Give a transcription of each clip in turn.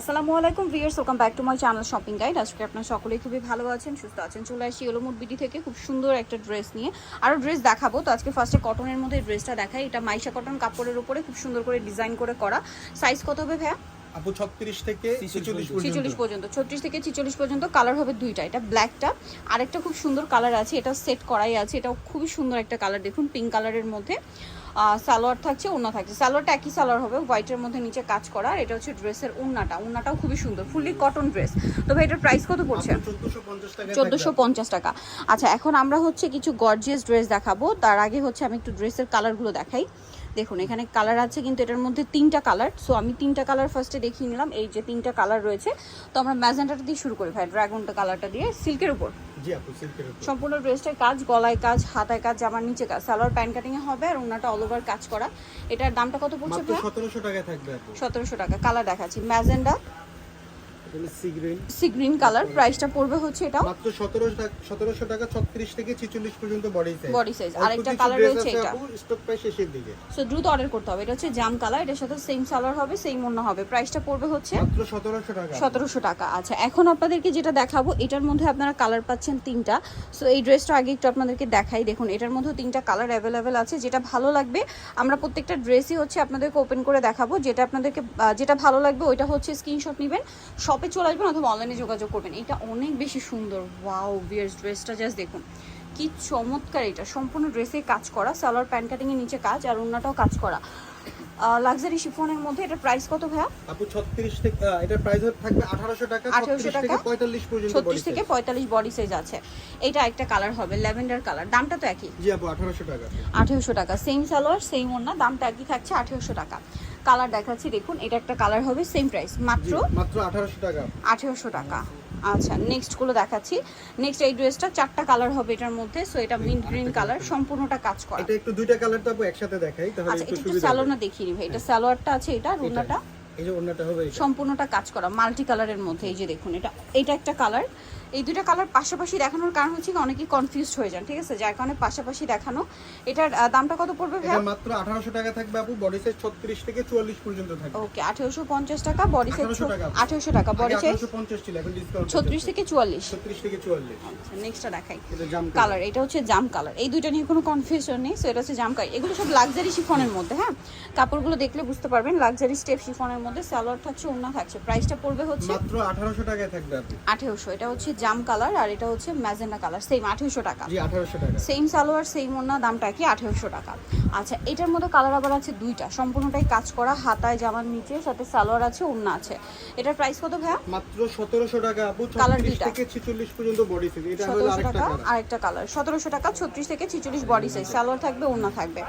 আসসালামু আলাইকুম viewers welcome back to my channel shopping guide. আজকে আপনারা সকলেই খুবই ভালো আছেন সুস্থ আছেন। চলে আসি এলোমুট বিডি থেকে খুব সুন্দর একটা ড্রেস নিয়ে। আরও ড্রেস দেখাবো। তো আজকে ফার্স্টে কটনের মধ্যে ড্রেসটা দেখাই। এটা মাইশা কটন কাপড়ের উপরে খুব সুন্দর করে ডিজাইন করে করা। সাইজ কত হবে ভাইয়া? আপু ছত্রিশ থেকে ছেচল্লিশ ছিচল্লিশ পর্যন্ত। পর্যন্ত। ছত্রিশ থেকে ছিচল্লিশ পর্যন্ত কালার হবে দুইটা। এটা ব্ল্যাকটা আরেকটা খুব সুন্দর কালার আছে। এটা সেট করাই আছে। এটাও খুবই সুন্দর একটা কালার দেখুন পিঙ্ক কালারের মধ্যে। সালোয়ার থাকছে ওড়না থাকছে। সালোয়ারটা একই সালোয়ার হবে হোয়াইটের মধ্যে নিচে কাজ করা আর এটা হচ্ছে ড্রেসের ওড়নাটা ওড়নাটাও খুবই সুন্দর ফুললি কটন ড্রেস। তো ভাই এটার প্রাইস কত পড়ছে? চোদ্দশো পঞ্চাশ টাকা চোদ্দোশো পঞ্চাশ টাকা। আচ্ছা এখন আমরা হচ্ছে কিছু গর্জিয়াস ড্রেস দেখাবো। তার আগে হচ্ছে আমি একটু ড্রেসের কালারগুলো দেখাই। দেখুন এখানে কালার আছে কিন্তু এটার মধ্যে তিনটা কালার সো আমি তিনটা কালার ফার্স্টে দেখিয়ে নিলাম। এই যে তিনটা কালার রয়েছে। তো আমরা ম্যাজেন্টাটা দিয়ে শুরু করি ভাই ড্রাগনটা কালারটা দিয়ে। সিল্কের উপর। জি আপু সিল্কের সম্পূর্ণ ড্রেসটার কাজ গলায় কাজ হাতায় কাজ জামার নিচে কাজ। সালোয়ার প্যান্ট কাটিং এ হবে আর ওনাটা অল ওভার কাজ করা। এটার দামটা কত পড়ছে মাত্র ভাই সতেরোশো টাকা থাকবে আপু। সতেরোশো টাকা। কালার দেখাচ্ছি। ম্যাজেন্ডা সি গ্রিন কালার প্রাইসটা পড়বে হচ্ছে এটাও। মাত্র সতেরো সতেরোশো টাকা ছত্রিশ থেকে ছেচল্লিশ পর্যন্ত বডি সাইজ Body size, আরেকটা colour রয়েছে এটা। স্টক প্রায় শেষের দিকে। সো দ্রুত অর্ডার করতে হবে। এটা হচ্ছে জাম কালার এটার সাথে সেম সালোয়ার হবে সেম অন্য হবে। প্রাইসটা পড়বে হচ্ছে মাত্র সতেরোশো টাকা। সতেরোশো টাকা। আচ্ছা এখন আপনাদেরকে যেটা দেখাবো এটার মধ্যে আপনারা কালার পাচ্ছেন তিনটা। সো এই ড্রেসটা আগে একটু আপনাদেরকে দেখাই। দেখুন এটার মধ্যেও তিনটা কালার অ্যাভেলেবেল আছে। যেটা ভালো লাগবে আমরা প্রত্যেকটা ড্রেসই হচ্ছে আপনাদেরকে ওপেন করে দেখাবো। যেটা আপনাদেরকে যেটা ভালো লাগবে ওইটা হচ্ছে স্ক্রিনশট নেবেন। শপে চলে আসবেন অথবা অনলাইনে যোগাযোগ করবেন। এটা অনেক বেশি সুন্দর। ওয়াও বিয়ার্স ড্রেসটা জাস্ট দেখুন। কি চমৎকার এটা। সম্পূর্ণ ড্রেসে কাজ করা সালোয়ার প্যান্ট কাটিং এর নিচে কাজ আর অন্যটাও কাজ করা। লাক্সারি শিফনের মধ্যে এটা প্রাইস কত ভাইয়া? আপু ছত্রিশ থেকে আহ, এটার প্রাইস থাকবে আঠারোশো টাকা 1800 ছত্রিশ টাকা? থেকে পঁয়তাল্লিশ পর্যন্ত body ছত্রিশ থেকে size। পঁয়তাল্লিশ বডি সাইজ আছে। এটা একটা কালার হবে ল্যাভেন্ডার কালার দামটা তো একই। জি আপু আঠারোশো টাকা। আঠেরোশো টাকা। সেম সালোয়ার সেম ওড়না দামটা একই থাকছে আঠেরোশো টাকা। কালার দেখাচ্ছি দেখুন এটা একটা কালার হবে সেম প্রাইস মাত্র মাত্র আঠারোশো টাকা। আঠেরোশো টাকা। আচ্ছা নেক্সটগুলো দেখাচ্ছি। নেক্সট এই ড্রেসটা চারটা কালার হবে এটার মধ্যে সো এটা মিন্ট গ্রিন কালার সম্পূর্ণটা কাজ করা। এটা একটু দুইটা কালার তো আপু একসাথে দেখাই তাহলে আচ্ছা এটা একটু। সালোয়ারটা দেখিয়ে নিবে এটা সালোয়ারটা আছে এটা আর ওড়নাটা এই যে অন্যটা হবে সম্পূর্ণটা কাজ করা মাল্টি কালারের মধ্যে এই যে দেখুন এটা এটা একটা কালার এই দুইটা কালার পাশাপাশি দেখানোর কারণ হচ্ছে কি অনেকেই কনফিউজড হয়ে যান ঠিক আছে? যার কারণে পাশাপাশি দেখানো। এটার দামটা কত পড়বে এটা মাত্র আঠারোশো টাকা থাকবে আপু বডি সাইজ ছত্রিশ থেকে চুয়াল্লিশ পর্যন্ত থাকবে। ওকে আঠেরোশো পঞ্চাশ টাকা বডি সাইজ 1800 টাকা। বডি সাইজ আঠারোশো পঞ্চাশ ছিল এখন ডিসকাউন্ট ছত্রিশ থেকে চুয়াল্লিশ। ছত্রিশ থেকে চুয়াল্লিশ। আচ্ছা নেক্সটটা দেখাই। এটা জাম কালার এটা হচ্ছে জাম কালার এই দুইটা নিয়ে কোনো কনফিউশন নেই সো এটা হচ্ছে জাম কালার এগুলো সব লাক্সারি শিফনের মধ্যে হ্যাঁ? কাপড়গুলো দেখলে বুঝতে পারবেন লাক্সারি স্টেপ শিফনের মধ্যে সালোয়ার থাকছে ওড়না থাকছে। প্রাইসটা পড়বে হচ্ছে মাত্র আঠারোশো টাকায় থাকবে আপু। আঠেরোশো এটা হচ্ছে জাম কালার আর এটা হচ্ছে ম্যাজেন্ডা কালার সেম আঠেরোশো টাকা। আঠারোশো টাকা। সেম সালোয়ার সেম ওনার দামটা কি আঠেরোশো টাকা। আচ্ছা এটার মধ্যে কালার আবার আছে দুইটা। সম্পূর্ণটাই কাজ করা হাতায় জামার নিচে সাথে সালোয়ার আছে ওড়না আছে। এটার প্রাইস কত ভাইয়া? মাত্র সতেরোশো টাকা আপু। Colour দুইটা। থেকে ছেচল্লিশ পর্যন্ত বডি এটা হলো আরেকটা টাকা কালার আরেকটা কালার সতেরোশো টাকা ছত্রিশ থেকে ছিচল্লিশ বডি সাইজ সালোয়ার থাকবে ওড়না থাকবে।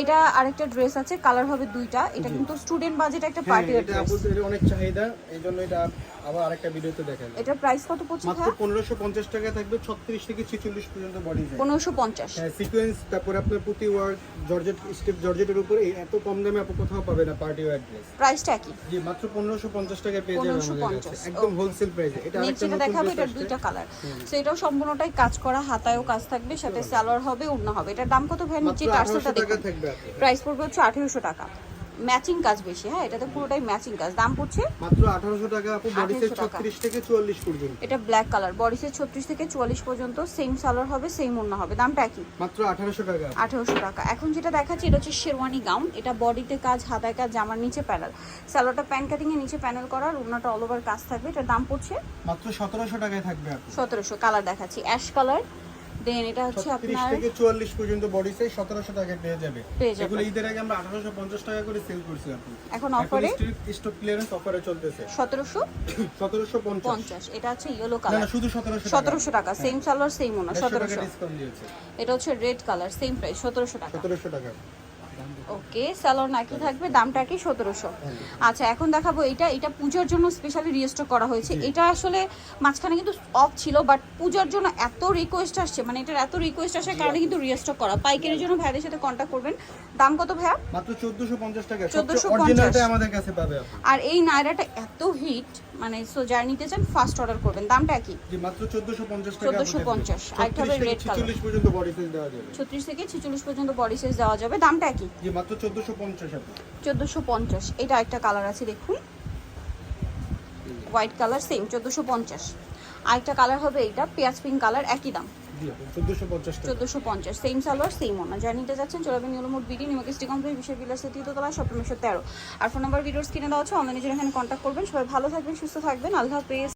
এটা আরেকটা ড্রেস আছে কালার হবে দুইটা। এটা কিন্তু স্টুডেন্ট বাজেট একটা হ্যাঁ পার্টি এটা আপু ড্রেস এর অনেক চাহিদা। এই জন্য এটা আবার আরেকটা ভিডিওতে দেখাবো। এটার প্রাইস কত পড়ছে মাত্র ভাইয়া? পনেরোশো পঞ্চাশ টাকা থাকবে ছত্রিশ থেকে ছেচল্লিশ পর্যন্ত বডি সাইজ পনেরোশো পঞ্চাশ। হ্যাঁ সিকোয়েন্স তারপর আপনার প্রতি ওয়ার্ড জর্জেট স্টেপ জর্জেটের উপরে এত কম দামে আপু কোথাও পাবে না পার্টি ড্রেস প্রাইসটা কি জি মাত্র পনেরোশো পঞ্চাশ টাকায় পেয়ে যাবেন আমাদের 1550 কাছে একদম হোলসেল প্রাইসে এটা আরেকটা যেটা দেখাবো এটা দুইটা কালার সো এটাও সম্পূর্ণটাই কাজ করা হাতায়ও কাজ থাকবে সাথে সালোয়ার হবে ওড়না হবে। এটার দাম কত ভাই? নিচে 1800 টাকা থাকবে প্রাইস পড়বে হচ্ছে আঠেরোশো টাকা। ম্যাচিং কাজ বেশি হ্যাঁ? এটাতে পুরোটাই ম্যাচিং কাজ। দাম পড়ছে মাত্র আঠারোশো টাকা আপু বডি 1800 টাকা। ছত্রিশ থেকে চুয়াল্লিশ পর্যন্ত। এটা ব্ল্যাক কালার বডি সাইজ ছত্রিশ থেকে চুয়াল্লিশ পর্যন্ত সেম সালোয়ার হবে সেম ওড়না হবে। দামটা একই। মাত্র আঠারোশো টাকা। আঠেরোশো টাকা। এখন যেটা দেখাচ্ছি এটা হচ্ছে শেরওয়ানি গাউন এটা বডিতে কাজ হাতায় কাজ জামার নিচে প্যানেল সালোয়ারটা প্যান কাটিং এর নিচে প্যানেল করা আর ওড়নাটা অল ওভার কাজ থাকবে। এটার দাম পড়ছে মাত্র সতেরোশো টাকায় থাকবে আপু। সতেরোশো। কালার দেখাচ্ছি। অ্যাশ কালার দেন এটা হচ্ছে আপনার আপনার থেকে চুয়াল্লিশ পর্যন্ত বডি সাইজ সতেরোশো টাকায় পেয়ে যাবে। এগুলো ঈদের আগে আমরা আঠারোশো পঞ্চাশ টাকা করে সেল করেছিলাম এখন। অফারে স্টক ক্লিয়ারেন্স অফারে চলতেছে। সতেরোশো? সতেরোশো পঞ্চাশ। পঞ্চাশ এটা হচ্ছে ইয়েলো কালার না শুধু সতেরোশো সতেরোশো টাকা সেম সালোয়ার সেম ওনা দেড়শো টাকা সতেরোশো। ডিসকাউন্ট দিয়েছে। এটা হচ্ছে রেড কালার সেম প্রাইস সতেরোশো টাকা। সতেরোশো টাকা। ওকে সালোয়ার নাকি থাকবে দামটা কি সতেরোশো। আচ্ছা এখন দেখাবো এটা এটা পূজার জন্য স্পেশালি রিস্টক করা হয়েছে। এটা আসলে মাঝখানে কিন্তু অফ ছিল বাট পূজার জন্য এত রিকোয়েস্ট আসছে মানে এটার এত রিকোয়েস্ট আসার কারণে কিন্তু রিস্টক করা। পাইকারির জন্য ভাইদের সাথে কন্ট্যাক্ট করবেন। দাম কত ভাইয়া? মাত্র চোদ্দশো পঞ্চাশ টাকা। 1450 অরিজিনালটাই আমাদের কাছে পাবে আর এই নায়রাটা এত হিট মানে সো যারা নিতে চান ফার্স্ট অর্ডার করবেন। দামটা কি মাত্র চোদ্দশো পঞ্চাশ টাকা 1450 আরেকটা হবে পর্যন্ত বডি সাইজ দেওয়া যাবে। ছত্রিশ থেকে ছিচল্লিশ পর্যন্ত বডি সাইজ দেওয়া যাবে। দামটা কি মাত্র চোদ্দশো পঞ্চাশ আপু চোদ্দোশো পঞ্চাশ। এটা একটা কালার আছে দেখুন। হোয়াইট কালার সেম চোদ্দোশো পঞ্চাশ। আরেকটা কালার হবে এইটা পেঁয়াজ পিঙ্ক কালার একই দাম। চোদ্দোশো পঞ্চাশ সেম সালোয়ার সেম ওনা যা নিতে যাচ্ছেন চলবেন বিডি বিশ্বের বিলাসে তৃতীয়তলা সপ্তমশো তেরো। আর ফোন নাম্বার ভিডিওস কিনে দেওয়া হচ্ছে অনলাইনে জন্য এখানে কন্ট্যাক্ট করবেন। সবাই ভালো থাকবেন সুস্থ থাকবেন। আল্লাহ হাফেজ।